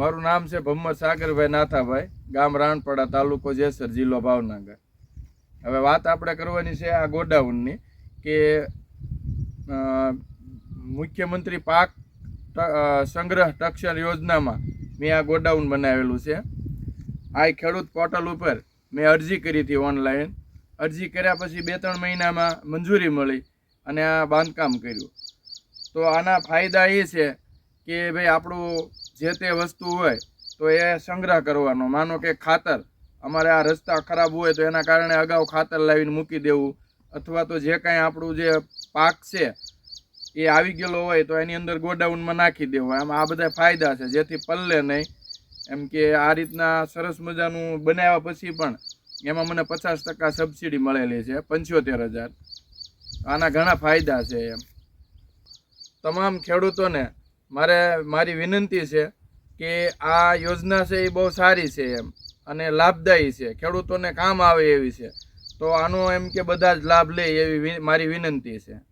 મારું નામ છે ભમ્મદ સાગરભાઈ નાથાભાઈ, ગામ રાણપડા, તાલુકો જેસર, જિલ્લો ભાવનગર. હવે વાત આપણે કરવાની છે આ ગોડાઉનની કે મુખ્યમંત્રી પાક સંગ્રહ ટક્ષર યોજનામાં મેં આ ગોડાઉન બનાવેલું છે. આ ખેડૂત પોર્ટલ ઉપર મેં અરજી કરી હતી ઓનલાઈન. અરજી કર્યા પછી બે ત્રણ મહિનામાં મંજૂરી મળી અને આ બાંધકામ કર્યું. તો આના ફાયદા એ છે કે ભાઈ આપણું જે તે વસ્તુ હોય, તો એ સંગ્રહ કરવાનો. માનો કે ખાતર. અમારે આ રસ્તા ખરાબ હોય તો એના કારણે અગાઉ ખાતર લાવીને મૂકી દેવું. અથવા તો જે કાંઈ આપણું જે પાક છે, એ આવી ગયેલો હોય તો એની અંદર ગોડાઉનમાં નાખી દેવો. એમ આ બધા ફાયદા છે. જેથી પલ્લે નહીં. એમ કે આ રીતના સરસ મજાનું બનાવ્યા પછી પણ એમાં મને પચાસ ટકા સબસિડી મળેલી છે, પંચોતેર હજાર. આના ઘણા ફાયદા છે એમ. તમામ ખેડૂતોને મારે, મારી વિનંતી છે કે આ યોજના છે એ બહુ સારી છે એમ અને લાભદાયી છે. ખેડૂતોને કામ આવે એવી છે. તો આનો એમ કે બધા જ લાભ લે એવી મારી વિનંતી છે.